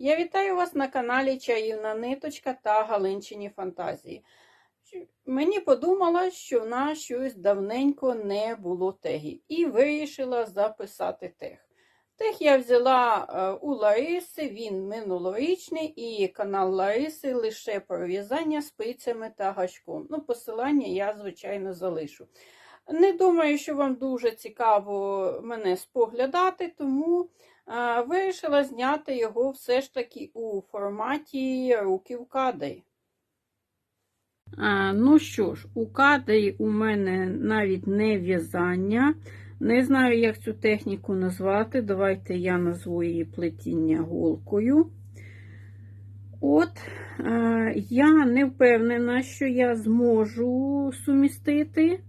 Я вітаю вас на каналі Чаївна Ниточка та Галинчині Фантазії. Мені подумалось, що в нас щось давненько не було тегів, і вирішила записати тег. Тег я взяла е, у Лариси, він минулорічний, і канал Лариси лише про в'язання спицями та гачком. Ну, посилання я, звичайно, залишу. Не думаю, що вам дуже цікаво мене споглядати, тому вирішила зняти його все ж таки у форматі руки в кадрі. Ну що ж, у кадрі у мене навіть не в'язання. Не знаю, як цю техніку назвати. Давайте я назву її плетіння голкою. От, я не впевнена, що я зможу сумістити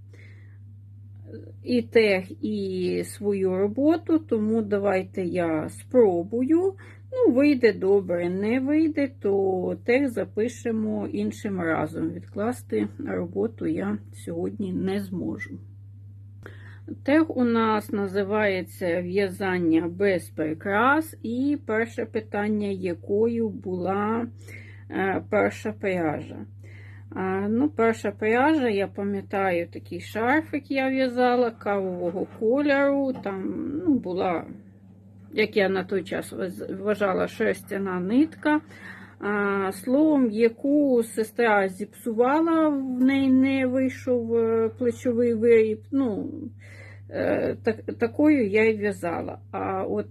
і тег, і свою роботу, тому давайте я спробую. Ну, вийде добре, не вийде, то тег запишемо іншим разом. Відкласти роботу я сьогодні не зможу. Тег у нас називається в'язання без прикрас, і перше питання, якою була е, перша пряжа. Ну, Перша пряжа, я пам'ятаю, такий шарфик я в'язала кавового кольору. Там ну, була, як я на той час вважала, шерстяна нитка. А, Словом, яку сестра зіпсувала, в неї не вийшов е, плечовий виріб. Ну, е, так, Такою я й в'язала. А от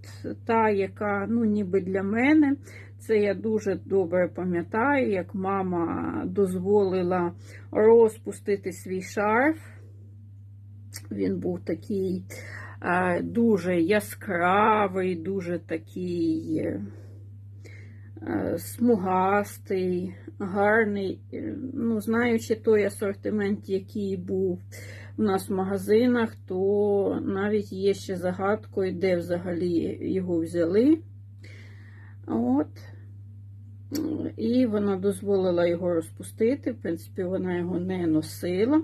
та, яка ну, ніби для мене, це я дуже добре пам'ятаю, як мама дозволила розпустити свій шарф. Він був такий е, дуже яскравий, дуже такий е, смугастий, гарний. Ну, Знаючи той асортимент, який був у нас в магазинах, то навіть є ще загадкою, де взагалі його взяли. От. І вона дозволила його розпустити. В принципі, вона його не носила.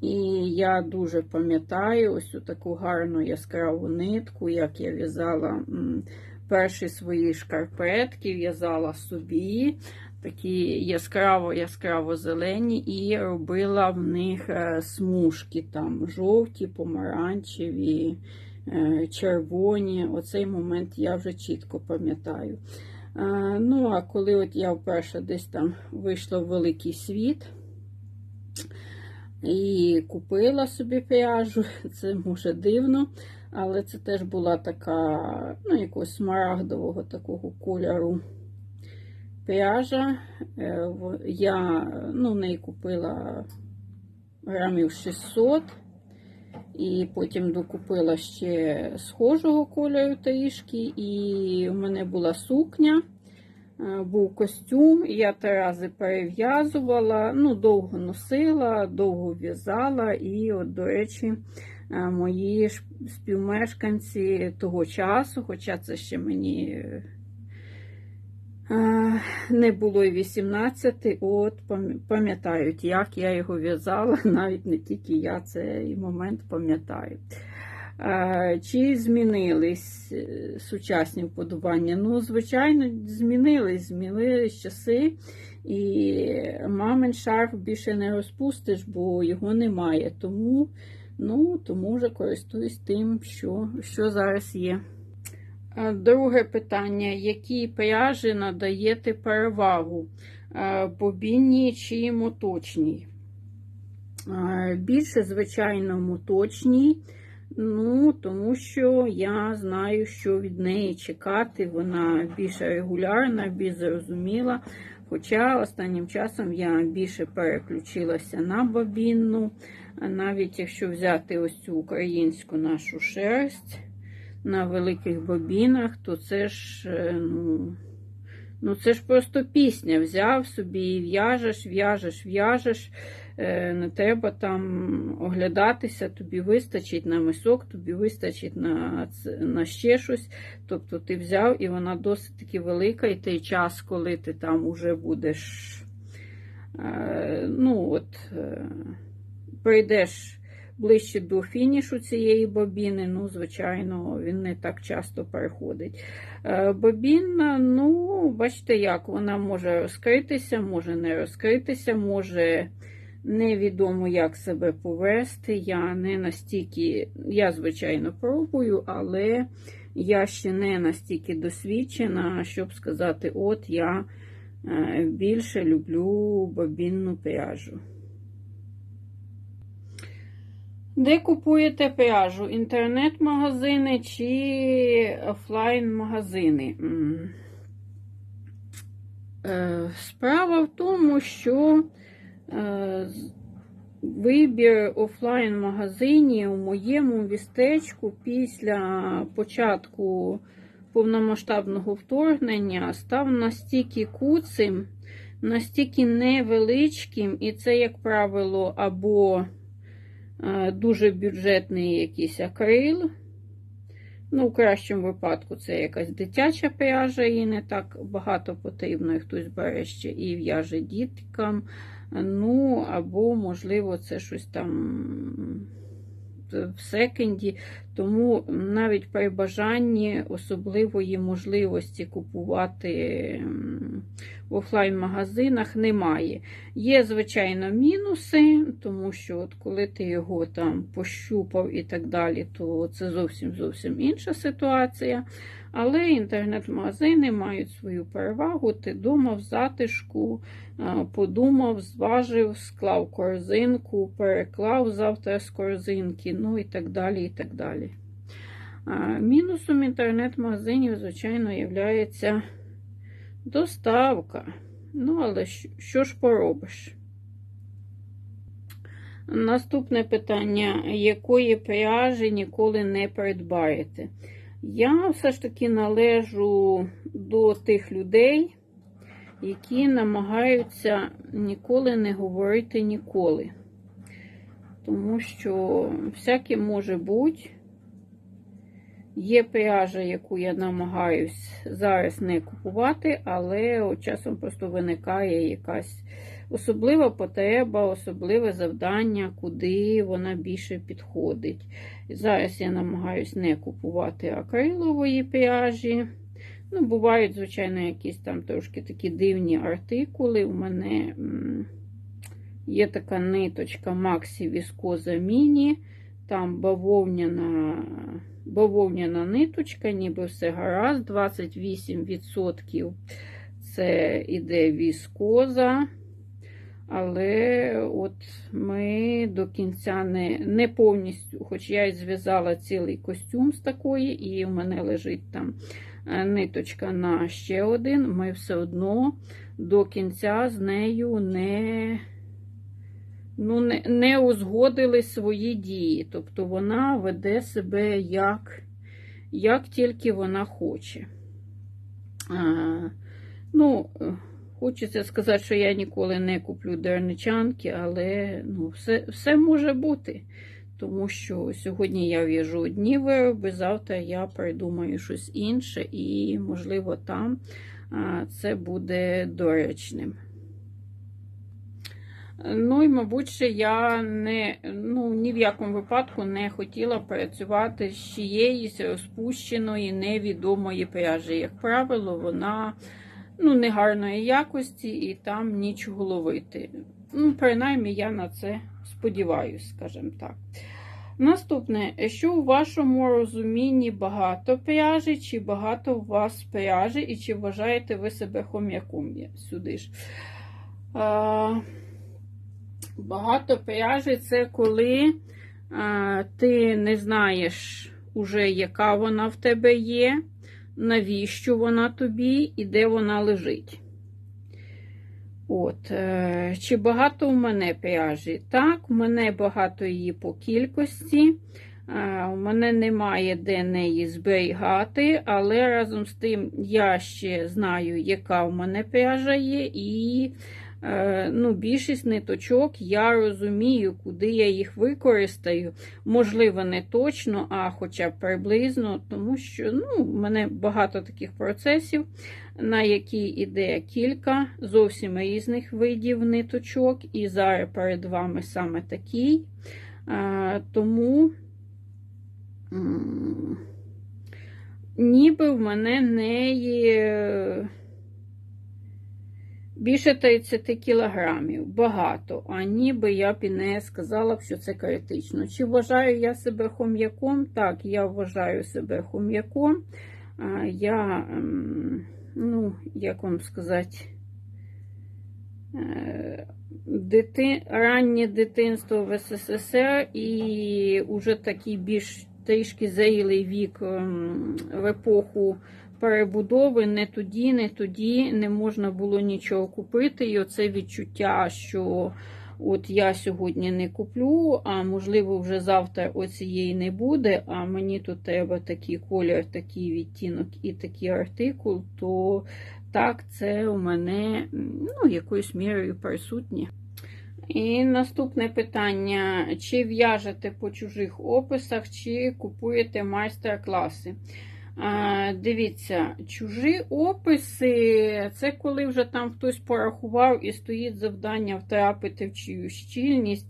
І я дуже пам'ятаю ось таку гарну яскраву нитку, як я в'язала перші свої шкарпетки, в'язала собі такі яскраво-яскраво зелені, і робила в них е, смужки, там жовті, помаранчеві, червоні. Оцей момент я вже чітко пам'ятаю. Ну, а коли от я вперше десь там вийшла в великий світ і купила собі пряжу, це може дивно, але це теж була така, ну, якогось смарагдового такого кольору пряжа. Е, я ну, в неї купила грамів 600. І потім докупила ще схожого кольору трішки, і у мене була сукня, е, був костюм, я три рази перев'язувала, ну, довго носила, довго в'язала, і, от, до речі, е, мої співмешканці того часу, хоча це ще мені не було і 18, от пам'ятають, як я його в'язала, навіть не тільки я цей момент пам'ятаю. Чи змінились е, сучасні вподобання? Ну, звичайно, змінились, змінились часи, і мамин шарф більше не розпустиш, бо його немає. Тому ну, тому вже користуюсь тим, що, що зараз є. Друге питання: які пряжі надаєте перевагу? Бобінній чи моточній? Більше, звичайно, моточній, ну, тому що я знаю, що від неї чекати. Вона більш регулярна, більш зрозуміла. Хоча останнім часом я більше переключилася на бобінну, навіть якщо взяти ось цю українську нашу шерсть на великих бобінах, то це ж, е, ну, ну це ж просто пісня. Взяв собі і в'яжеш, в'яжеш, в'яжеш. Е, не треба там оглядатися, тобі вистачить на мисок, тобі вистачить на на ще щось. Тобто ти взяв і вона досить таки велика, і той час, коли ти там уже будеш, е, ну от, прийдеш ближче до фінішу цієї бобіни, ну, звичайно, він не так часто переходить. Е, Бобіна, ну, бачите, як вона може розкритися, може не розкритися, може невідомо, як себе повести. Я не настільки, я, звичайно, пробую, але я ще не настільки досвідчена, щоб сказати, от я е, більше люблю бобінну пряжу. Де купуєте пряжу? Інтернет-магазини чи офлайн-магазини? Е, Справа в тому, що е, вибір офлайн-магазинів у моєму містечку після початку повномасштабного вторгнення став настільки куцим, настільки невеличким, і це, як правило, або дуже бюджетний якийсь акрил. Ну, в кращому випадку це якась дитяча пряжа, і не так багато потрібно, і хтось бере ще і в'яже діткам. Ну, або, можливо, це щось там в секенді. Тому навіть при бажанні особливої можливості купувати в офлайн-магазинах немає. Є, звичайно, мінуси, тому що от коли ти його там пощупав і так далі, то це зовсім зовсім інша ситуація. Але інтернет-магазини мають свою перевагу. Ти дома в затишку, подумав, зважив, склав корзинку, переклав завтра з корзинки, ну і так далі. і так далі. Мінусом інтернет-магазинів, звичайно, є доставка. Ну, але що ж поробиш? Наступне питання: якої пряжі ніколи не придбаєте? Я все ж таки належу до тих людей, які намагаються ніколи не говорити ніколи. Тому що всяке може бути. Є пряжа, яку я намагаюсь зараз не купувати, але часом просто виникає якась особлива потреба, особливе завдання, куди вона більше підходить. Зараз я намагаюсь не купувати акрилової пряжі. Ну, бувають, звичайно, якісь там трошки такі дивні артикули. У мене є така ниточка Maxi Viscosa Mini, там бавовняна, бавовняна ниточка, ніби все гаразд, 28% це іде віскоза. Але от ми до кінця не не повністю, хоч я і зв'язала цілий костюм з такої, і в мене лежить там е, ниточка на ще один, ми все одно до кінця з нею не ну, не, не узгодили свої дії. Тобто вона веде себе як, як тільки вона хоче. А, ну, Хочеться сказати, що я ніколи не куплю дерничанки, але ну, все все може бути. Тому що сьогодні я в'яжу одні вироби, завтра я придумаю щось інше, і, можливо, там це буде доречним. Ну і, мабуть, ще я не, ну, ні в якому випадку не хотіла працювати з чиєїсь розпущеної невідомої пряжі. Як правило, вона ну, негарної якості і там нічого ловити. Ну, принаймні, я на це сподіваюся, скажімо так. Наступне, що у вашому розумінні багато пряжі, чи багато у вас пряжі, і чи вважаєте ви себе хом'яком сюди ж? А, багато пряжі це коли а, ти не знаєш, уже, яка вона в тебе є навіщо вона тобі і де вона лежить. От, е, Чи багато у мене пряжі? Так, у мене багато її по кількості. Е, у мене немає де неї зберігати, але разом з тим я ще знаю, яка у мене пряжа є, і ну, більшість ниточок я розумію, куди я їх використаю. Можливо, не точно, а хоча б приблизно, тому що ну, в мене багато таких процесів, на які йде кілька зовсім різних видів ниточок. І зараз перед вами саме такий. Е, тому ніби в мене неї більше 30 кілограмів. Багато. А ніби я б і не сказала б, що це критично. Чи вважаю я себе хом'яком? Так, я вважаю себе хом'яком. Я, ем, ну, як вам сказати, е, дити... раннє дитинство в СССР і вже такий більш трішки зрілий вік ем, в епоху перебудови не тоді, не тоді не можна було нічого купити. І оце відчуття, що от я сьогодні не куплю, а можливо, вже завтра оцієї не буде, а мені тут треба такий колір, такий відтінок і такий артикул, то так, це у мене ну, якоюсь мірою присутнє. І наступне питання: чи в'яжете по чужих описах, чи купуєте майстер-класи? Дивіться, чужі описи це коли вже там хтось порахував і стоїть завдання втрапити в чию щільність.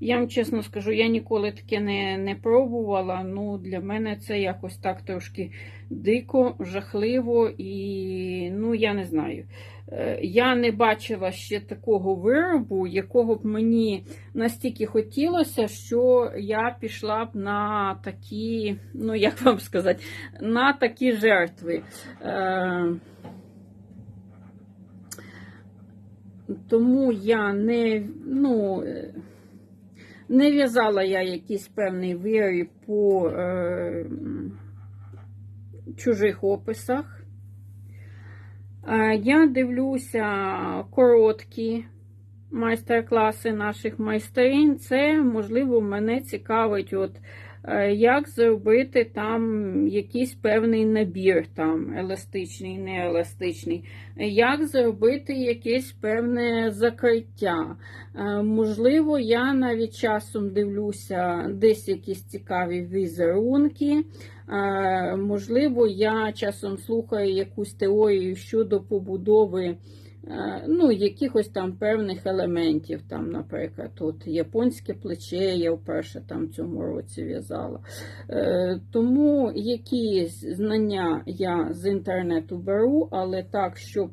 Я вам чесно скажу, я ніколи таке не не пробувала. Ну, Для мене це якось так трошки дико, жахливо і ну, я не знаю. Е, Я не бачила ще такого виробу, якого б мені настільки хотілося, що я пішла б на такі, ну як вам сказати, на такі жертви. Е, Тому я не, ну, не в'язала я якийсь певний виріб по е, чужих описах. Е, Я дивлюся короткі майстер-класи наших майстерин. Це, можливо, мене цікавить, от, як зробити там якийсь певний набір, там, еластичний, нееластичний, як зробити якесь певне закриття. Е, Можливо, я навіть часом дивлюся десь якісь цікаві візерунки. Е, Можливо, я часом слухаю якусь теорію щодо побудови е, ну, якихось там певних елементів. Там, Наприклад, от японське плече я вперше там цьому році в'язала. Е, Тому якісь знання я з інтернету беру, але так, щоб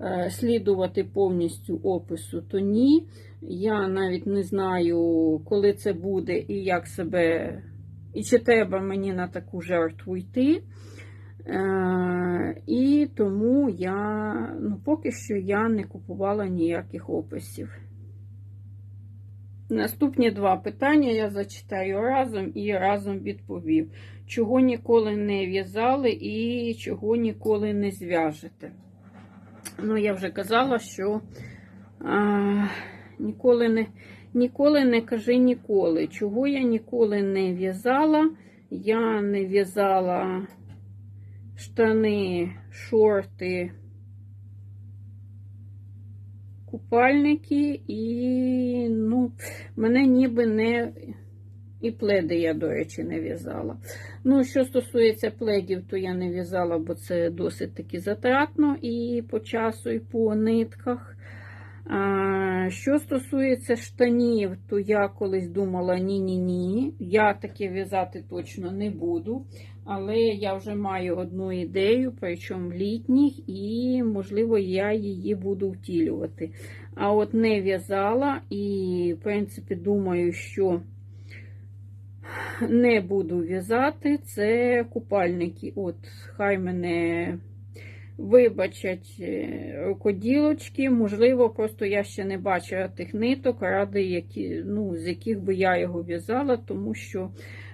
е, слідувати повністю опису, то ні. Я навіть не знаю, коли це буде і як себе. І чи треба мені на таку жертву йти. Е, І тому я, ну, поки що я не купувала ніяких описів. Наступні два питання я зачитаю разом і разом відповів. Чого ніколи не в'язали і чого ніколи не зв'яжете. Ну, я вже казала, що а, ніколи не. Ніколи не кажи ніколи. Чого я ніколи не в'язала? Я не в'язала штани, шорти, купальники і, ну, мене ніби не. І пледи я, до речі, не в'язала. Ну, що стосується пледів, то я не в'язала, бо це досить таки затратно і по часу, і по нитках. Що стосується штанів, то я колись думала ні-ні-ні, я таке в'язати точно не буду. Але я вже маю одну ідею, причому літніх, і, можливо, я її буду втілювати. А от не в'язала, і, в принципі, думаю, що не буду в'язати це купальники. От, хай мене вибачать е, рукоділочки. Можливо, просто я ще не бачила тих ниток, ради які, ну, з яких би я його в'язала, тому що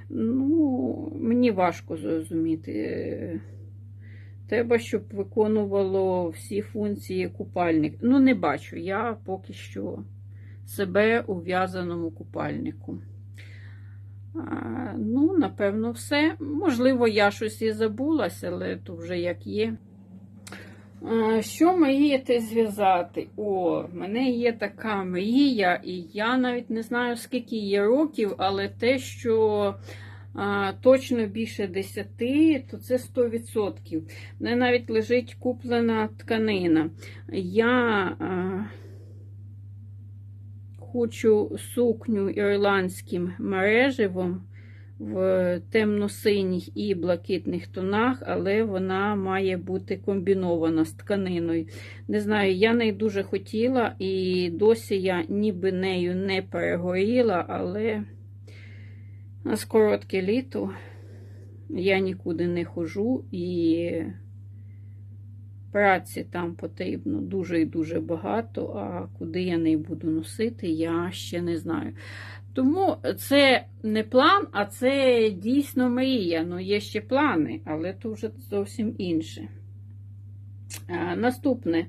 ну, мені важко зрозуміти. Треба, щоб виконувало всі функції купальник. Ну, не бачу я поки що себе у в'язаному купальнику. А, ну, напевно, все. Можливо, я щось і забулася, але то вже як є. Що мрієте зв'язати? О, в мене є така мрія, і я навіть не знаю, скільки є років, але те, що а, точно більше 10, то це 100%. В мене навіть лежить куплена тканина. Я а, хочу сукню ірландським мереживом в темно-синіх і блакитних тонах, але вона має бути комбінована з тканиною. Не знаю, я неї дуже хотіла, і досі я ніби нею не перегоріла, але у нас коротке літо, я нікуди не хожу і праці там потрібно дуже і дуже багато, а куди я неї буду носити, я ще не знаю. Тому це не план, а це дійсно мрія. Ну, є ще плани, але то вже зовсім інше. А, наступне.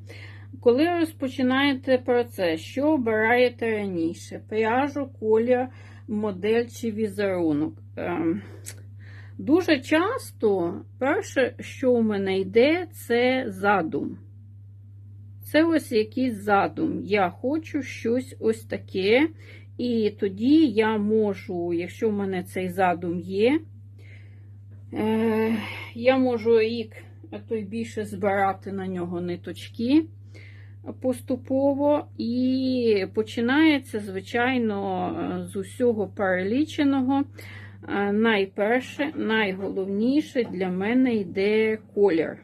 Коли розпочинаєте процес, що обираєте раніше? Пряжу, колір, модель чи візерунок? Ем, Дуже часто перше, що у мене йде, це задум. Це ось якийсь задум. Я хочу щось ось таке. І тоді я можу, якщо в мене цей задум є, е, я можу рік, а то й більше збирати на нього ниточки поступово. І починається, звичайно, з усього переліченого. Е, Найперше, найголовніше для мене йде колір.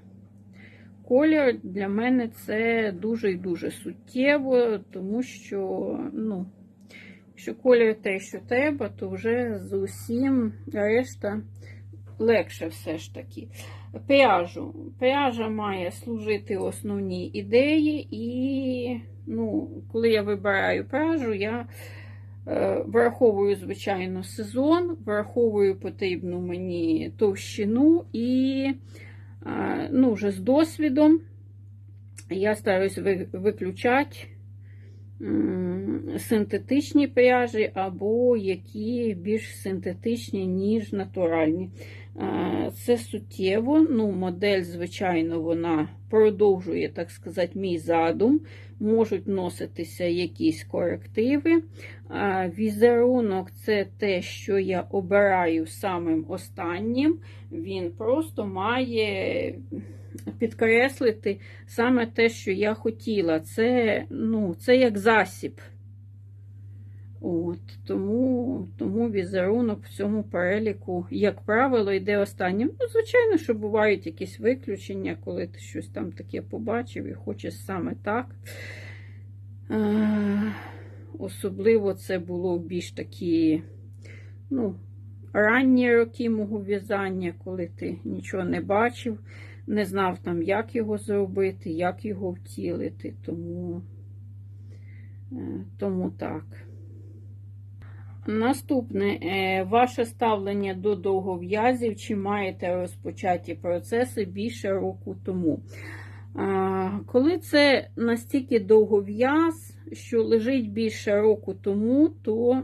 Колір для мене це дуже і дуже суттєво, тому що, ну, якщо колір те, що треба, то вже з усім решта легше все ж таки. Пряжу. Пряжа має служити основній ідеї, і ну, коли я вибираю пряжу, я е, враховую, звичайно, сезон, враховую потрібну мені товщину і е, ну, вже з досвідом я стараюсь ви- виключати синтетичні пряжі або які більш синтетичні, ніж натуральні. Е, Це суттєво. Ну, модель, звичайно, вона продовжує, так сказати, мій задум. Можуть вноситися якісь корективи. Візерунок це те, що я обираю самим останнім. Він просто має підкреслити саме те, що я хотіла. Це, ну, це як засіб. От, тому, тому візерунок в цьому переліку, як правило, йде останнім. Ну, звичайно, що бувають якісь виключення, коли ти щось там таке побачив і хочеш саме так. Особливо це було більш такі, ну, ранні роки мого в'язання, коли ти нічого не бачив, не знав там, як його зробити, як його втілити. Тому, е, тому так. Наступне, е, ваше ставлення до довгов'язів, чи маєте розпочаті процеси більше року тому. Коли це настільки довгов'яз, що лежить більше року тому, то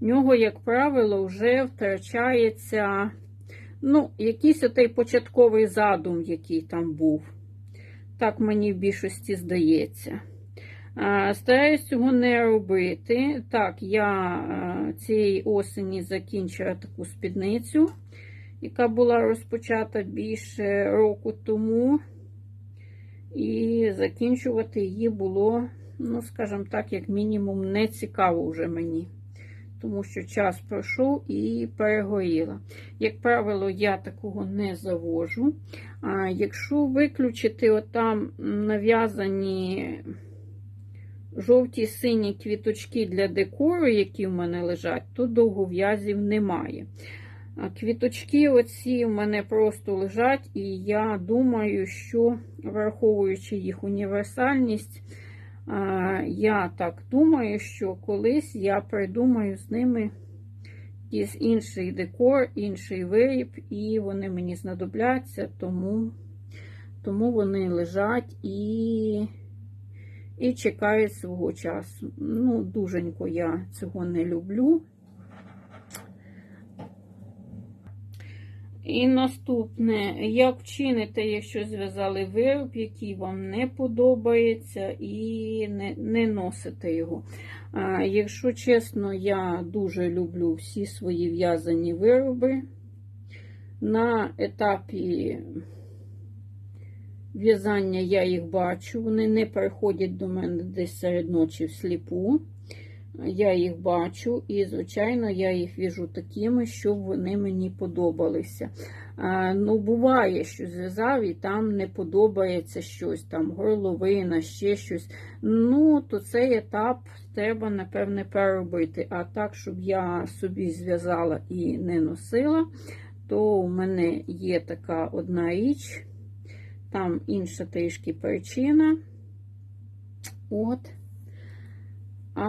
в нього, як правило, вже втрачається ну, якийсь отей початковий задум, який там був. Так мені в більшості здається. Стараюсь цього не робити. Так, я цієї осені закінчила таку спідницю, яка була розпочата більше року тому. І закінчувати її було, ну, скажімо так, як мінімум, не цікаво вже мені. Тому що час пройшов і перегоріла. Як правило, я такого не завожу. А якщо виключити отам нав'язані жовті сині квіточки для декору, які в мене лежать, то довгов'язів немає. Квіточки оці в мене просто лежать, і я думаю, що, враховуючи їх універсальність, я так думаю, що колись я придумаю з ними якийсь інший декор, інший виріб, і вони мені знадобляться, тому, тому вони лежать і, і чекають свого часу. Ну, дуженько я цього не люблю. І наступне, як вчините, якщо зв'язали вироб, який вам не подобається, і не не носите його. А, Якщо чесно, я дуже люблю всі свої в'язані вироби. На етапі в'язання я їх бачу. Вони не переходять до мене десь серед ночі всліпу. Я їх бачу, і, звичайно, я їх в'яжу такими, щоб вони мені подобалися. А, ну, буває, що зв'язав і там не подобається щось, там горловина, ще щось. Ну, то цей етап треба, напевне, переробити. А так, щоб я собі зв'язала і не носила, то у мене є така одна річ, там інша трішки причина. От. А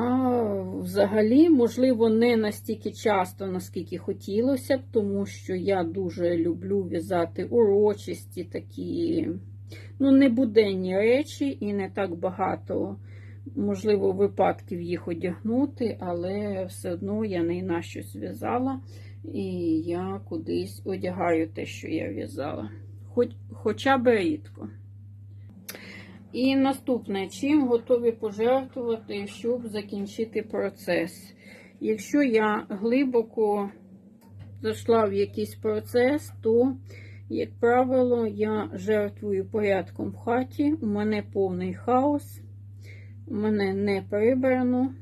взагалі, можливо, не настільки часто, наскільки хотілося б, тому що я дуже люблю в'язати урочисті такі, ну, не буденні речі, і не так багато, можливо, випадків їх одягнути, але все одно я не на щось в'язала, і я кудись одягаю те, що я в'язала. Хоч, хоча б рідко. І наступне, чим готові пожертвувати, щоб закінчити процес. Якщо я глибоко зайшла в якийсь процес, то, як правило, я жертвую порядком в хаті. У мене повний хаос, у мене не прибрано,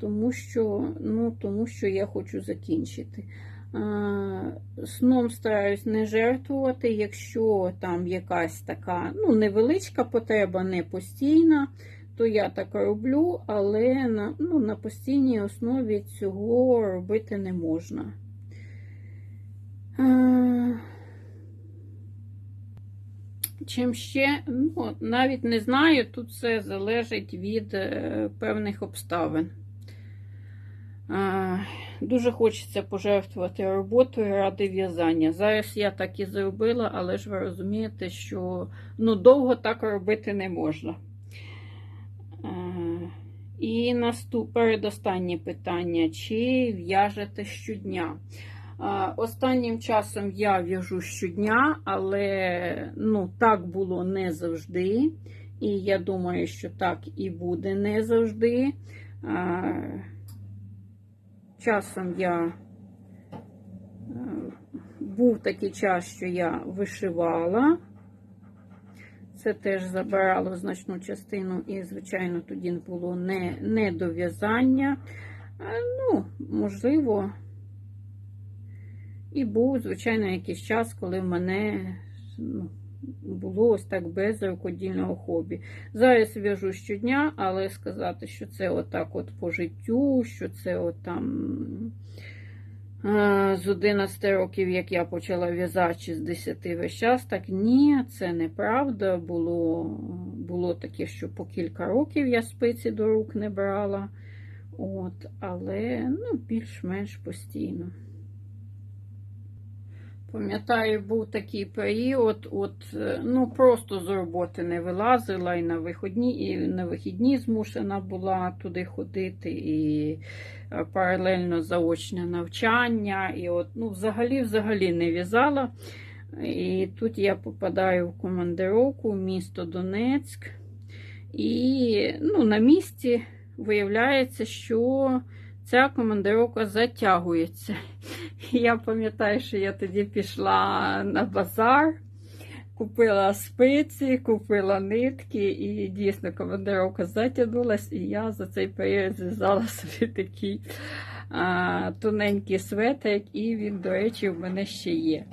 тому що, ну, тому що я хочу закінчити. Сном стараюсь не жертвувати, якщо там якась така ну, невеличка потреба, не постійна, то я так роблю, але на, ну, на постійній основі цього робити не можна. Чим ще, ну, навіть не знаю, тут все залежить від е, певних обставин. Дуже хочеться пожертвувати роботою ради в'язання. Зараз я так і зробила, але ж ви розумієте, що ну, довго так робити не можна. І наступ, передостаннє питання: чи в'яжете щодня? Останнім часом я в'яжу щодня, але ну, так було не завжди. І я думаю, що так і буде не завжди. Часом я е, був такий час, що я вишивала. Це теж забирало значну частину, і, звичайно, тоді було не, не дов'язання. Ну, можливо, і був, звичайно, якийсь час, коли в мене ну, було ось так без рукодільного хобі. Зараз в'яжу щодня, але сказати, що це отак от по життю, що це от там з 11 років, як я почала в'язати, з 10 весь час, так ні, це неправда. Було було таке, що по кілька років я спиці до рук не брала. От, Але ну, більш-менш постійно. Пам'ятаю, був такий період, от, е, ну просто з роботи не вилазила і на вихідні, і на вихідні змушена була туди ходити, і е, паралельно заочне навчання. І от, ну, взагалі взагалі не в'язала. І тут я попадаю в командировку в місто Донецьк. І ну, на місці виявляється, що ця командировка затягується. Я пам'ятаю, що я тоді пішла на базар, купила спиці, купила нитки, і дійсно командировка затягнулась, і я за цей період зв'язала собі такий а, тоненький светик, і він, до речі, в мене ще є.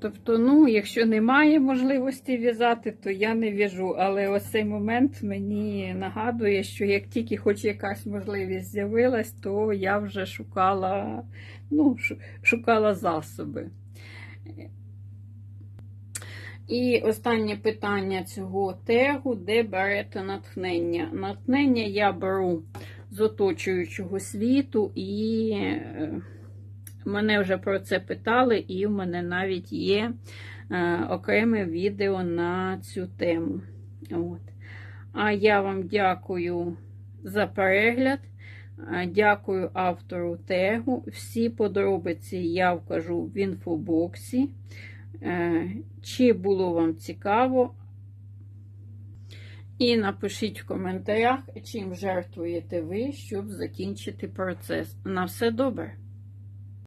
Тобто, ну, якщо немає можливості в'язати, то я не в'яжу. Але ось цей момент мені нагадує, що як тільки хоч якась можливість з'явилась, то я вже шукала, ну, шукала засоби. І останнє питання цього тегу, де берете натхнення. Натхнення я беру з оточуючого світу і. Мене вже про це питали, і в мене навіть є е, окреме відео на цю тему. От. А я вам дякую за перегляд. Е, дякую автору тегу. Всі подробиці я вкажу в інфобоксі. Е, чи було вам цікаво? І напишіть в коментарях, чим жертвуєте ви, щоб закінчити процес. На все добре!